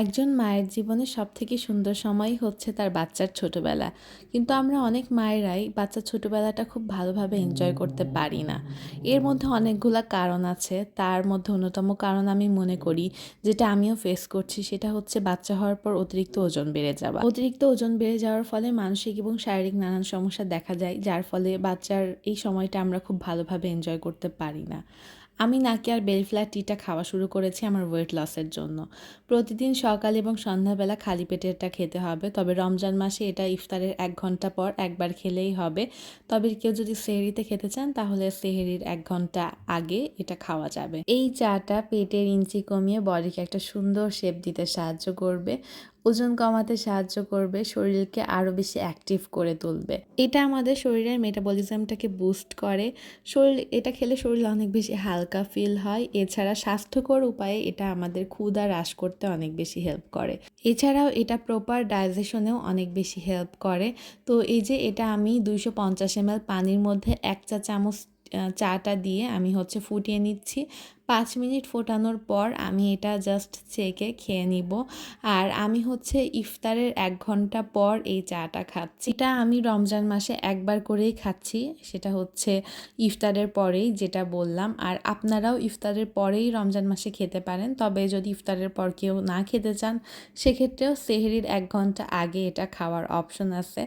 একজন মায়ের জীবনে সবথেকে সুন্দর সময়ই হচ্ছে তার বাচ্চার ছোটবেলা। কিন্তু আমরা অনেক মায়েরাই বাচ্চার ছোটবেলাটা খুব ভালোভাবে এনজয় করতে পারি না। এর মধ্যে অনেকগুলা কারণ আছে। তার মধ্যে অন্যতম কারণ আমি মনে করি, যেটা আমিও ফেস করছি, সেটা হচ্ছে বাচ্চা হওয়ার পর অতিরিক্ত ওজন বেড়ে যাওয়া। অতিরিক্ত ওজন বেড়ে যাওয়ার ফলে মানসিক এবং শারীরিক নানান সমস্যা দেখা যায়, যার ফলে বাচ্চার এই সময়টা আমরা খুব ভালোভাবে এনজয় করতে পারি না। আমি নাকি আর বেলফ্ল্যাট টিটা খাওয়া শুরু করেছি আমার ওয়েট লসের জন্য। প্রতিদিন সকাল এবং সন্ধ্যাবেলা খালি পেটে এটা খেতে হবে, তবে রমজান মাসে এটা ইফতারের এক ঘণ্টা পর একবার খেলেই হবে। তবে কেউ যদি সেহরিতে খেতে চান, তাহলে সেহরির এক ঘণ্টা আগে এটা খাওয়া যাবে। এই চাটা পেটের ইঞ্চি কমিয়ে বডিকে একটা সুন্দর শেপ দিতে সাহায্য করবে। ওজন কমাতে সাহায্য করবে, শরীরকে আরও বেশি অ্যাক্টিভ করে তুলবে। এটা আমাদের শরীরের মেটাবলিজমটাকে বুস্ট করে। শরীর, এটা খেলে শরীর অনেক বেশি হালকা ফিল হয়। এছাড়া স্বাস্থ্যকর উপায়ে এটা আমাদের ক্ষুধা হ্রাস করতে অনেক বেশি হেল্প করে। এছাড়াও এটা প্রপার ডাইজেশনেও অনেক বেশি হেল্প করে। তো এই যে এটা আমি দুইশো পঞ্চাশ এমএল পানির মধ্যে এক চা চামচ চাটা দিয়ে আমি হচ্ছে ফুটিয়ে নিচ্ছি। পাঁচ মিনিট ফোটানোর পর আমি এটা জাস্ট চেকে খেয়ে নিব। আর আমি হচ্ছে ইফতারের এক ঘণ্টা পর এই চাটা খাচ্ছি। এটা আমি রমজান মাসে একবার করেই খাচ্ছি, সেটা হচ্ছে ইফতারের পরেই যেটা বললাম। আর আপনারাও ইফতারের পরেই রমজান মাসে খেতে পারেন, তবে যদি ইফতারের পর কেউ না খেতে চান, সেক্ষেত্রেও সেহরির এক ঘণ্টা আগে এটা খাওয়ার অপশন আছে।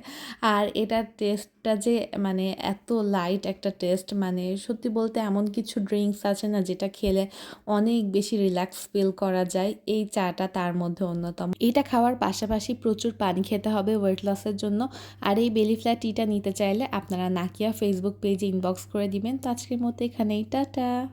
আর এটার টেস্টটা যে মানে এত লাইট একটা টেস্ট মানে সত্যি বলতে এমন কিছু ড্রিঙ্কস আছে না যেটা খেলে অনেক বেশি রিল্যাক্স ফিল করা যায়। এই চাটা তার মধ্যে অন্যতম। এটা খাওয়ার পাশাপাশি প্রচুর পানি খেতে হবে ওয়েট লসের জন্য। আর এই বেলি ফ্ল্যাট টিটা নিতে চাইলে আপনারা নাকিয়া ফেসবুক পেজে ইনবক্স করে দিবেন। তো আজকের মতো এখানেই। টাটা!